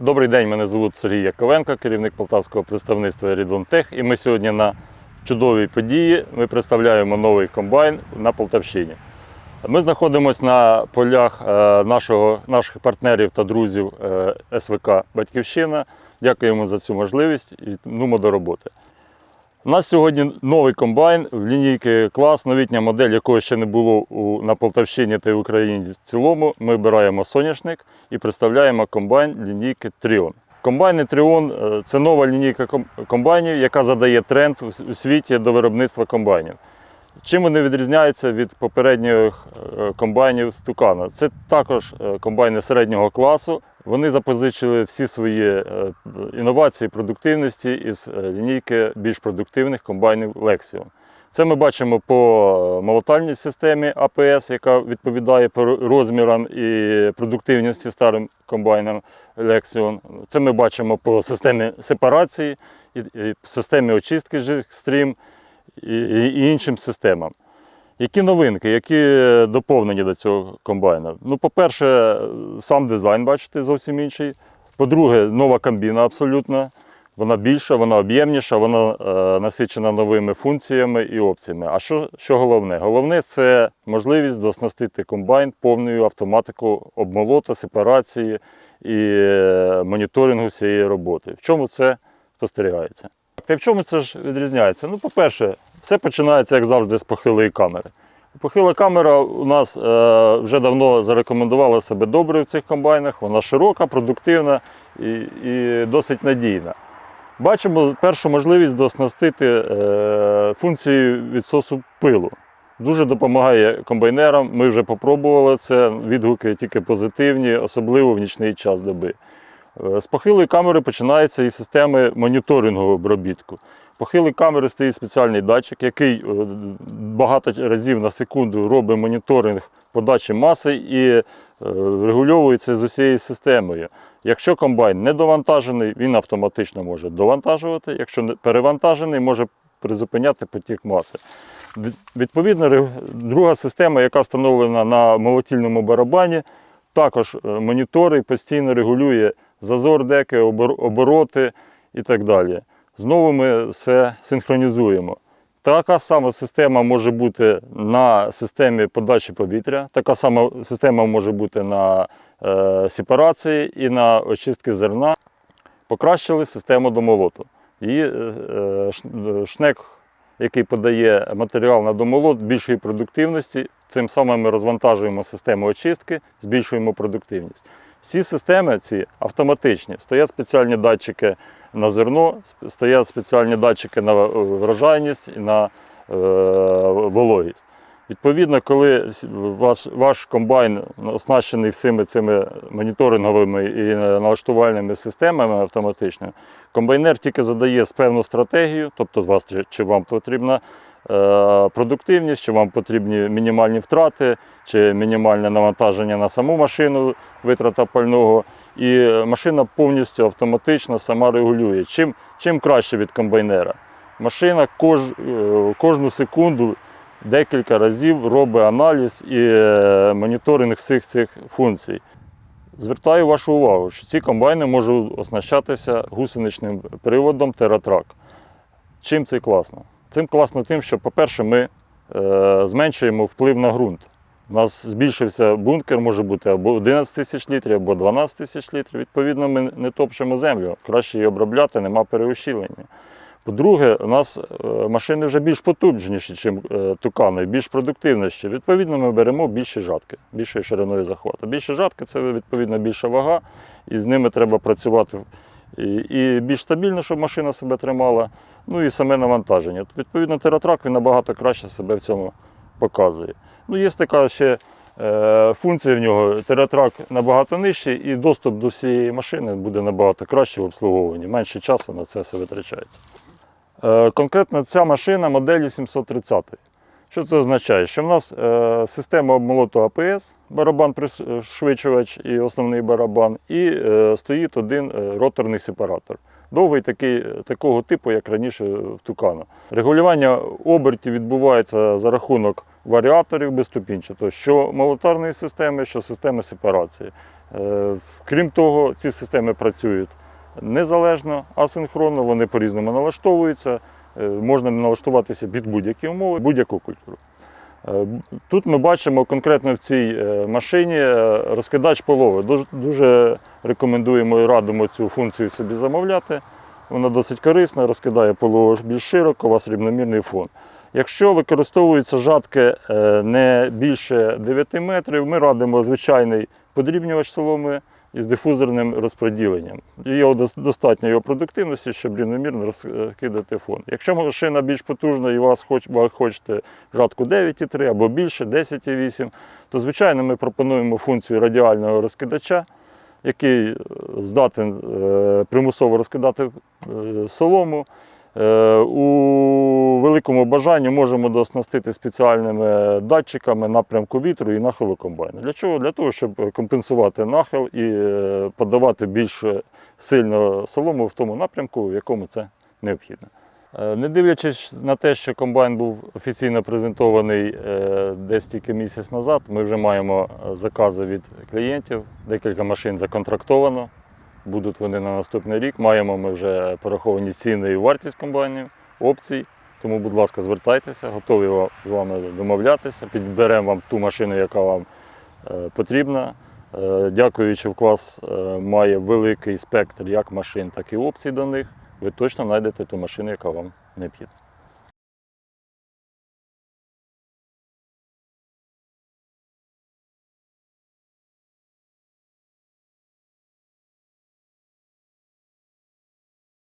Добрий день, мене звуть Сергій Яковенко, керівник полтавського представництва Рідлонтех. І ми сьогодні на чудовій події. Ми представляємо новий комбайн на Полтавщині. Ми знаходимося на полях е, нашого, наших партнерів та друзів е, СВК Батьківщина. Дякуємо за цю можливість і нумо до роботи. У нас сьогодні новий комбайн в лінійки клас, новітня модель, якої ще не було на Полтавщині та в Україні в цілому. Ми обираємо соняшник і представляємо комбайн лінійки Тріон. Комбайни Тріон е, це нова лінійка комбайнів, яка задає тренд у- у світі до виробництва комбайнів. Чим вони відрізняються від попередніх е, комбайнів Тукана? Це також е, комбайни середнього класу. Вони запозичили всі свої е, інновації продуктивності із е, лінійки більш продуктивних комбайнів Lexion. Це ми бачимо по молотальній системі АПС, яка відповідає по розмірам і продуктивності старим комбайнам Lexion. Це ми бачимо по системі сепарації, і, системі очистки Stream і іншим системам. Які новинки, які доповнення до цього комбайна? Ну, по-перше, сам дизайн, бачите, зовсім інший. По-друге, нова комбіна абсолютно. Вона більша, вона об'ємніша, вона е, насичена новими функціями і опціями. А що, що головне? Головне це можливість доснастити комбайн повною автоматикою обмолота, сепарації і е, моніторингу всієї роботи. В чому це спостерігається? Та в чому це ж відрізняється? Ну, по-перше, все починається, як завжди, з похилої камери. Похила камера у нас е, вже давно зарекомендувала себе добре в цих комбайнах. Вона широка, продуктивна і, і досить надійна. Бачимо першу можливість доснастити е, функцію відсосу пилу. Дуже допомагає комбайнерам. Ми вже попробували це. Відгуки тільки позитивні, особливо в нічний час доби. Е, З похилої камери починається і системи моніторингу обробітку. Похилої камери стоїть спеціальний датчик, який е, багато разів на секунду робить моніторинг подачі маси і е, регульовується з усією системою. Якщо комбайн не довантажений, він автоматично може довантажувати. Якщо перевантажений, може призупиняти потік маси. Відповідно, друга система, яка встановлена на молотільному барабані, також моніторить, постійно регулює зазор деки, обороти і так далі. Знову ми все синхронізуємо. Така сама система може бути на системі подачі повітря, така сама система може бути на е, сепарації і на очистки зерна. Покращили систему домолоту. Її е, е, е, шнек, який подає матеріал на домолот, більшої продуктивності. Цим самим ми розвантажуємо систему очистки, збільшуємо продуктивність. Всі системи ці автоматичні. Стоять спеціальні датчики на зерно, стоять спеціальні датчики на е, врожайність і на е, вологість. Відповідно, коли ваш, ваш комбайн оснащений всіми цими моніторинговими і налаштувальними системами автоматичними, комбайнер тільки задає певну стратегію, тобто вас, чи, вам потрібна продуктивність, чи вам потрібні мінімальні втрати, чи мінімальне навантаження на саму машину, витрата пального. І машина повністю автоматично сама регулює. Чим, чим краще від комбайнера? Машина кож, е, кожну секунду декілька разів робить аналіз і е, моніторинг всіх цих функцій. Звертаю вашу увагу, що ці комбайни можуть оснащатися гусеничним приводом TerraTrack. Чим це класно? Цим класно тим, що, по-перше, ми е, зменшуємо вплив на ґрунт. У нас збільшився бункер, може бути або 11 тисяч літрів, або 12 тисяч літрів. Відповідно, ми не топчемо землю. Краще її обробляти, нема переущілення. По-друге, у нас е, машини вже більш потужніші, ніж тукани, більш продуктивніші. Відповідно, ми беремо більші жатки, більшою шириною захвату. Більші жатки це відповідно більша вага, і з ними треба працювати і більш стабільно, щоб машина себе тримала. Ну і саме навантаження. Відповідно, тератрак він набагато краще себе в цьому показує. Ну, є така ще е, функція в нього. Тератрак набагато нижчий, і доступ до всієї машини буде набагато краще в обслуговуванні. Менше часу на це все витрачається. Е, Конкретно ця машина моделі 730. Що це означає? Що в нас е, система обмолоту АПС, барабан пришвидшувач і основний барабан, і е, стоїть один е, роторний сепаратор. Довгий такий, такого типу, як раніше в Тукана. Регулювання обертів відбувається за рахунок варіаторів безступінчато, що молотарної системи, що системи сепарації. Е, Крім того, ці системи працюють незалежно, асинхронно, вони по-різному налаштовуються. Е, Можна налаштуватися під будь-які умови, будь-яку культуру. Е, Тут ми бачимо конкретно в цій е, машині е, розкидач полови. Дуже, рекомендуємо і радимо цю функцію собі замовляти. Вона досить корисна, розкидає полову більш широко, у вас рівномірний фон. Якщо використовуються жатки не більше 9 метрів, ми радимо звичайний подрібнювач соломи із дифузорним розподіленням. Його достатньо його продуктивності, щоб рівномірно розкидати фон. Якщо машина більш потужна і вас хоч, ви хочете жатку 9,3 або більше 10,8, то звичайно ми пропонуємо функцію радіального розкидача, який е, здатен е, примусово розкидати е, солому. Е, У великому бажанні можемо дооснастити спеціальними датчиками напрямку вітру і нахилу комбайну. Для чого? Для того, щоб компенсувати нахил і е, подавати більш сильно солому в тому напрямку, в якому це необхідно. Е, Не дивлячись на те, що комбайн був офіційно презентований десь тільки місяць назад, ми вже маємо закази від клієнтів, декілька машин законтрактовано. Будуть вони на наступний рік. Маємо ми вже пораховані ціни і вартість комбайнів, опцій. Тому, будь ласка, звертайтеся, готові з вами домовлятися. Підберемо вам ту машину, яка вам е, потрібна. Е, Дякуючи в клас е, має великий спектр як машин, так і опцій до них. Ви точно знайдете ту машину, яка вам необхідна.